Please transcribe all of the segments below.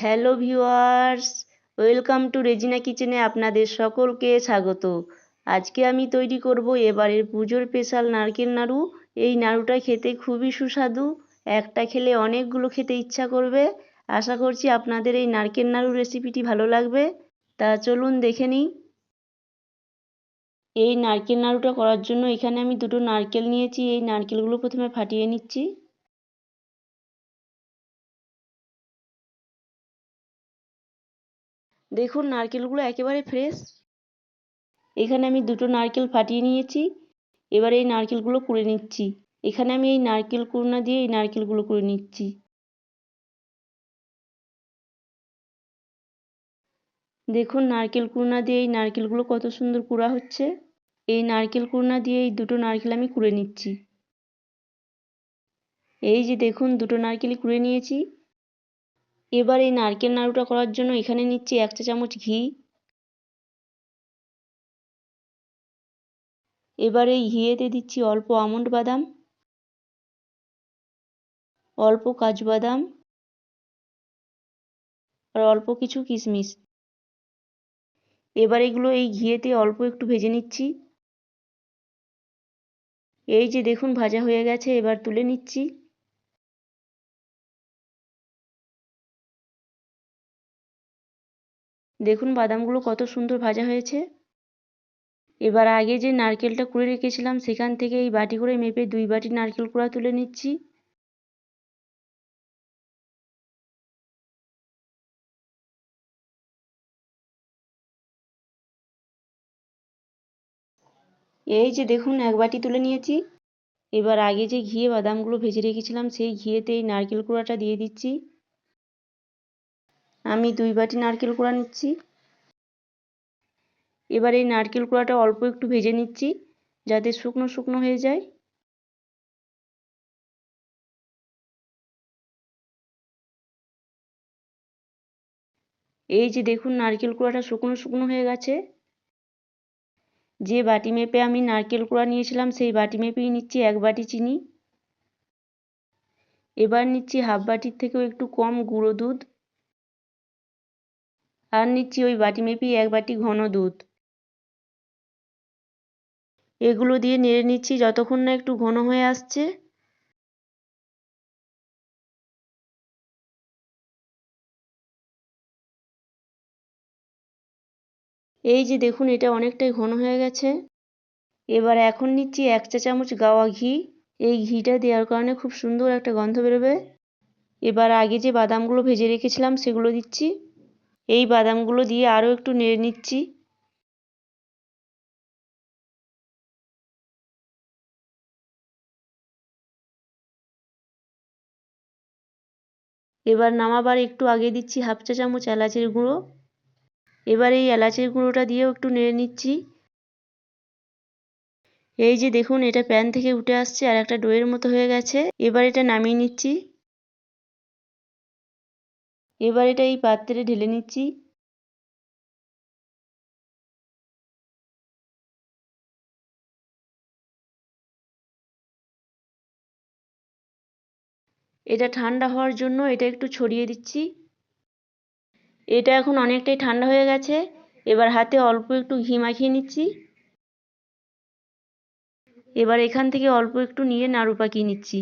Hello viewers, welcome to Regina কিচেনে আপনাদের সকলকে স্বাগত। আজকে আমি তৈরি করব এবারের পুজোর স্পেশাল নারকেল নাড়ু। এই নাড়ুটা খেতে খুবই সুস্বাদু। একটা খেলে অনেকগুলো খেতে ইচ্ছা করবে। আশা করছি আপনাদের এই নারকেল নাড়ু রেসিপিটি ভালো লাগবে। তা চলুন দেখে নিই। এই নারকেল নাড়ুটা করার জন্য এখানে আমি দুটো নারকেল নিয়েছি। এই নারকেলগুলো প্রথমে ফাটিয়ে নিচ্ছি। দেখুন, নারকেলগুলো একেবারে ফ্রেশ এখানে আমি দুটো নারকেল ফাটিয়ে নিয়েছি। এবার এই নারকেলগুলো কুড়ে নিচ্ছি। এখানে আমি এই নারকেল কুড়না দিয়ে এই নারকেলগুলো কুড়ে নিচ্ছি। দেখুন, নারকেল কুড়না দিয়ে এই নারকেলগুলো কত সুন্দর কুড়া হচ্ছে। এই নারকেল কুড়না দিয়ে এই দুটো নারকেল আমি কুড়ে নিচ্ছি। এই যে দেখুন, দুটো নারকেলই কুড়ে নিয়েছি। এবার এই নারকেল নাড়ুটা করার জন্য এখানে নিচ্ছি এক চা চামচ ঘি। এবার এই ঘিয়েতে দিচ্ছি অল্প আমন্ড বাদাম, অল্প কাজু বাদাম, আর অল্প কিছু কিশমিশ। এবার এগুলো এই ঘিয়েতে অল্প একটু ভেজে নিচ্ছি। এই যে দেখুন ভাজা হয়ে গেছে, এবার তুলে নিচ্ছি। দেখুন বাদামগুলো কত সুন্দর ভাজা হয়েছে। এবার আগে যে নারকেলটা কুড়ে রেখেছিলাম, সেখান থেকে এই বাটি করে মেপে দুই বাটি নারকেল কুড়া তুলে নিচ্ছি। এই যে দেখুন, এক বাটি তুলে নিয়েছি। এবার আগে যে ঘিয়ে বাদামগুলো ভেজে রেখেছিলাম, সেই ঘিয়েতে এই নারকেল কুড়াটা দিয়ে দিচ্ছি। আমি দুই বাটি নারকেল কুড়া নিচ্ছি। এবার এই নারকেল কুড়াটা অল্প একটু ভেজে নিচ্ছি, যাতে শুকনো শুকনো হয়ে যায়। এই যে দেখুন নারকেল কুড়াটা শুকনো শুকনো হয়ে গেছে। যে বাটি মেপে আমি নারকেল কুড়া নিয়েছিলাম, সেই বাটি মেপেই নিচ্ছি এক বাটি চিনি। এবার নিচ্ছি হাফ বাটির থেকেও একটু কম গুঁড়ো দুধ। আর নিচ্ছি ওই বাটি মেপেই এক বাটি ঘন দুধ। এগুলো দিয়ে নেড়ে নিচ্ছি যতক্ষণ না একটু ঘন হয়ে আসছে। এই যে দেখুন, এটা অনেকটাই ঘন হয়ে গেছে। এবার এখন নিচ্ছি এক চা চামচ গাওয়া ঘি। এই ঘিটা দেওয়ার কারণে খুব সুন্দর একটা গন্ধ বেরোবে। এবার আগে যে বাদামগুলো ভেজে রেখেছিলাম সেগুলো দিচ্ছি। এই বাদামগুলো দিয়ে আরও একটু নেড়ে নিচ্ছি। এবার নামাবার একটু আগে দিচ্ছি হাফ চা চামচ এলাচের গুঁড়ো। এবার এই এলাচের গুঁড়োটা দিয়েও একটু নেড়ে নিচ্ছি। এই যে দেখুন, এটা প্যান থেকে উঠে আসছে আর একটা ডোয়ের মতো হয়ে গেছে। এবার এটা নামিয়ে নিচ্ছি। এবার এটা এই পাত্রে ঢেলে নিচ্ছি। এটা ঠান্ডা হওয়ার জন্য এটা একটু ছড়িয়ে দিচ্ছি। এটা এখন অনেকটাই ঠান্ডা হয়ে গেছে। এবার হাতে অল্প একটু ঘি মাখিয়ে নিচ্ছি। এবার এখান থেকে অল্প একটু নিয়ে নাড়ু পাকিয়ে নিচ্ছি।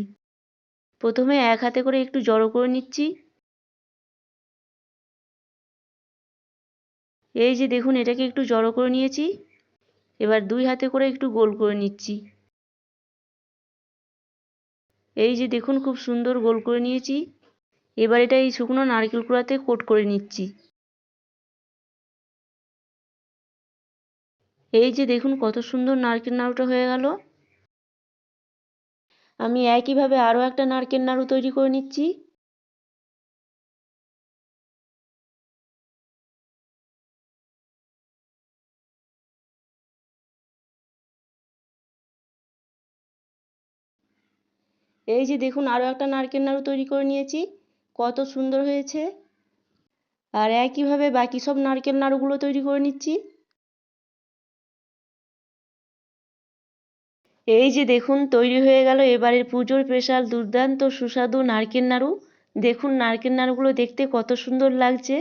প্রথমে এক হাতে করে একটু জড়ো করে নিচ্ছি। এই যে দেখুন, এটাকে একটু জড়ো করে নিয়েছি। এবার দুই হাতে করে একটু গোল করে নিচ্ছি। এই যে দেখুন, খুব সুন্দর গোল করে নিয়েছি। এবার এটা এই শুকনো নারকেল কুড়াতে কোট করে নিচ্ছি। এই যে দেখুন, কত সুন্দর নারকেল নাড়ুটা হয়ে গেল। আমি একইভাবে আরও একটা নারকেল নাড়ু তৈরি করে নিচ্ছি। এই যে দেখুন আরও একটা নারকেল নাড়ু তৈরি করে নিয়েছি। কত সুন্দর হয়েছে। আর একইভাবে বাকি সব নারকেল নাড়ুগুলো তৈরি করে নিচ্ছি। এই যে দেখুন, তৈরি হয়ে গেল এবারের পুজোর স্পেশাল দুর্দান্ত সুস্বাদু নারকেল নাড়ু। দেখুন, নারকেল নাড়ুগুলো দেখতে কত সুন্দর লাগছে।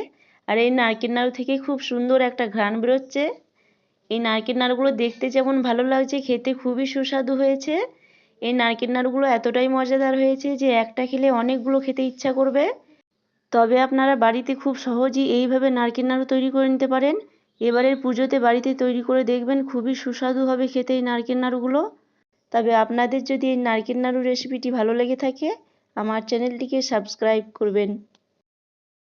আর এই নারকেল নাড়ু থেকে খুব সুন্দর একটা ঘ্রাণ বেরোচ্ছে। এই নারকেল নাড়ুগুলো দেখতে যেমন ভালো লাগছে, খেতে খুবই সুস্বাদু হয়েছে। এই নারকেল নাড়ুগুলো এতটাই মজাদার হয়েছে যে একটা খেলে অনেকগুলো খেতে ইচ্ছা করবে। তবে আপনারা বাড়িতে খুব সহজেই এইভাবে নারকেল নাড়ু তৈরি করে নিতে পারেন। এবারের পুজোতে বাড়িতে তৈরি করে দেখবেন খুবই সুস্বাদু হবে খেতে এই নারকেল নাড়ুগুলো। তবে আপনাদের যদি এই নারকেল নাড়ু রেসিপিটি ভালো লেগে থাকে, আমার চ্যানেলটিকে সাবস্ক্রাইব করবেন।